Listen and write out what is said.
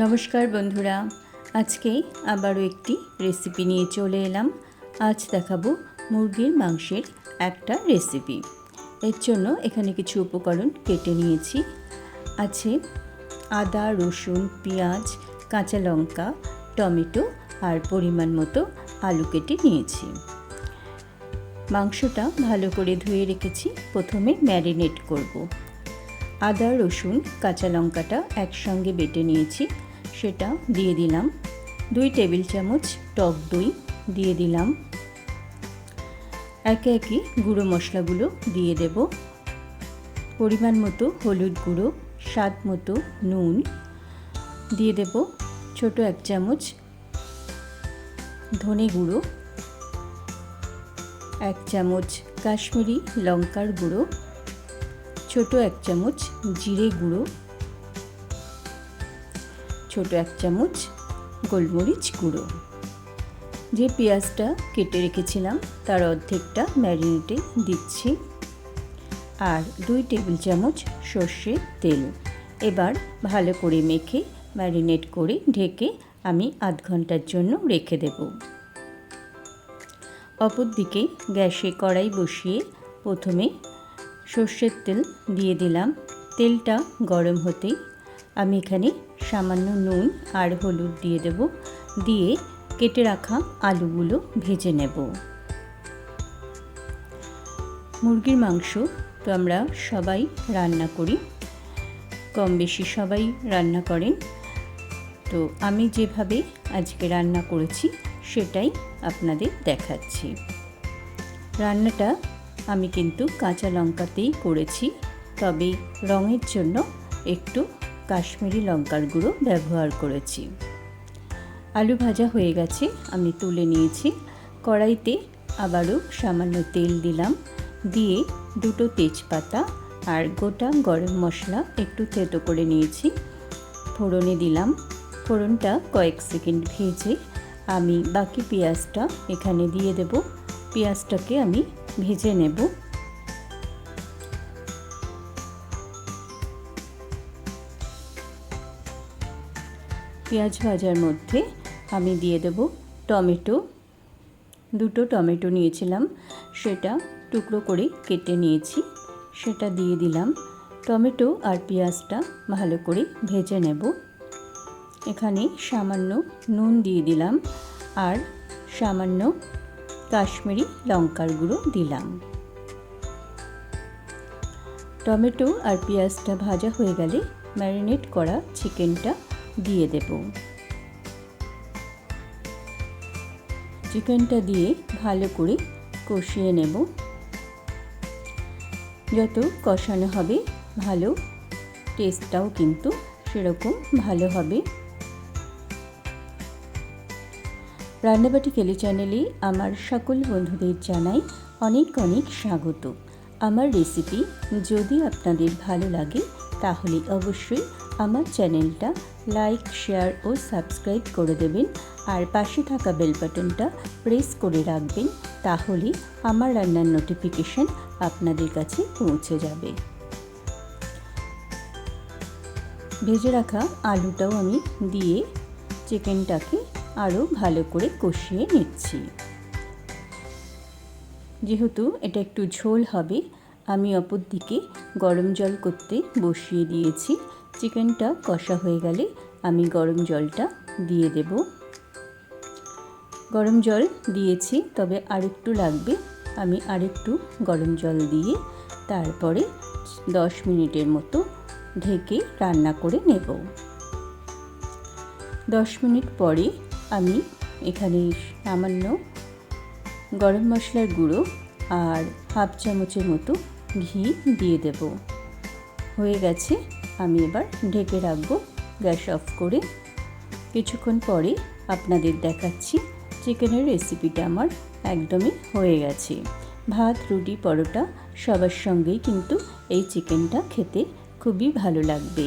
নমস্কার বন্ধুরা, আজকে আবারও একটি রেসিপি নিয়ে চলে এলাম। আজ দেখাবো মুরগির মাংসের একটা রেসিপি এর জন্য এখানে কিছু উপকরণ কেটে নিয়েছি। আছে আদা, রসুন, পেঁয়াজ, কাঁচা লঙ্কা, টমেটো আর পরিমাণ মতো আলু কেটে নিয়েছি। মাংসটা ভালো করে ধুয়ে রেখেছি। প্রথমে ম্যারিনেট করব। আদা, রসুন, কাঁচা লঙ্কাটা একসঙ্গে বেটে নিয়েছি। সেটা দিয়ে দিলাম। দুই টেবিল চামচ টক দই দিয়ে দিলাম। একে একে গুঁড়ো মশলাগুলো দিয়ে দেব। পরিমাণ মতো হলুদ গুঁড়ো, স্বাদ মতো নুন দিয়ে দেব। ছোট এক চামচ ধনে গুঁড়ো, এক চামচ কাশ্মীরি লঙ্কার গুঁড়ো, ছোট এক চামচ জিরে গুঁড়ো ছোট এক চামচ গোলমরিচ গুঁড়ো। যে পেঁয়াজটা কেটে রেখেছিলাম, তার অর্ধেকটা ম্যারিনেটে দিচ্ছি। আর দুই টেবিল চামচ সর্ষের তেল। এবার ভালো করে মেখে ম্যারিনেট করে ঢেকে আমি আধ ঘণ্টার জন্য রেখে দেব। অপরদিকে গ্যাসে কড়াই বসিয়ে প্রথমে সর্ষের তেল দিয়ে দিলাম। তেলটা গরম হতেই আমি এখানে সামান্য নুন আর হলুদ দিয়ে দেব। দিয়ে কেটে রাখা আলুগুলো ভেজে নেব। মুরগির মাংস তো আমরা সবাই রান্না করি। কম বেশি সবাই রান্না করেন। তো আমি যেভাবে আজকে রান্না করেছি সেটাই আপনাদের দেখাচ্ছি। রান্নাটা আমি কিন্তু কাঁচা লঙ্কাতেই করেছি। তবে রঙের জন্য একটু কাশ্মীরি লঙ্কার গুঁড়ো ব্যবহার করেছি। আলু ভাজা হয়ে গেছে, আমি তুলে নিয়েছি। কড়াইতে আবারও সামান্য তেল দিলাম, দিয়ে দুটো তেজপাতা আর গোটা গরম মশলা একটু থেতো করে নিয়েছি। ফোড়নে দিলাম, ফোড়নটা কয়েক সেকেন্ড ভেজে আমি বাকি পেঁয়াজটা এখানে দিয়ে দেব। পেঁয়াজটাকে আমি ভেজে নেব। পেঁয়াজ ভাজার মধ্যে আমি দিয়ে দেব টমেটো। দুটো টমেটো নিয়েছিলাম, সেটা টুকরো করে কেটে নিয়েছি, সেটা দিয়ে দিলাম। টমেটো আর পেঁয়াজটা ভালো করে ভেজে নেব। এখানে সামান্য নুন দিয়ে দিলাম আর সামান্য কাশ্মীরি লঙ্কার গুঁড়ো দিলাম। টমেটো আর পেঁয়াজটা ভাজা হয়ে গেলে ম্যারিনেট করা চিকেনটা দিয়ে দেব। চিকেনটা দিয়ে ভালো করে কষিয়ে নেব। যত কষানো হবে, ভালো টেস্টটাও কিন্তু সেরকম ভালো হবে। রান্নাবাটি কেলি চ্যানেলে আমার সকল বন্ধুদের জানাই অনেক অনেক স্বাগত। আমার রেসিপি যদি আপনাদের ভালো লাগে, তাহলে অবশ্যই আমার চ্যানেলটা লাইক, শেয়ার ও সাবস্ক্রাইব করে দেবেন। আর পাশে থাকা বেল বাটনটা প্রেস করে রাখবেন, তাহলে আমার রান্নার নোটিফিকেশান আপনাদের কাছে পৌঁছে যাবে। ভেজে রাখা আলুটাও আমি দিয়ে চিকেনটাকে আরও ভালো করে কষিয়ে নিচ্ছি। যেহেতু এটা একটু ঝোল হবে, আমি অপর দিকে গরম জল করতে বসিয়ে দিয়েছি। চিকেনটা কষা হয়ে গেলে আমি গরম জলটা দিয়ে দেব। গরম জল দিয়েছি, তবে আরেকটু লাগবে। আমি আরেকটু গরম জল দিয়ে তারপরে দশ মিনিটের মতো ঢেকে রান্না করে নেব। দশ মিনিট পরে আমি এখানে সামান্য গরম মশলার গুঁড়ো আর হাফ চামচের মতো ঘি দিয়ে দেব। হয়ে গেছে আমি এবার ঢেকে রাখব গ্যাস অফ করে। কিছুক্ষণ পরে আপনাদের দেখাচ্ছি চিকেনের রেসিপিটা আমার একদমই হয়ে গেছে। ভাত, রুটি, পরোটা সবার সঙ্গেই কিন্তু এই চিকেনটা খেতে খুবই ভালো লাগবে।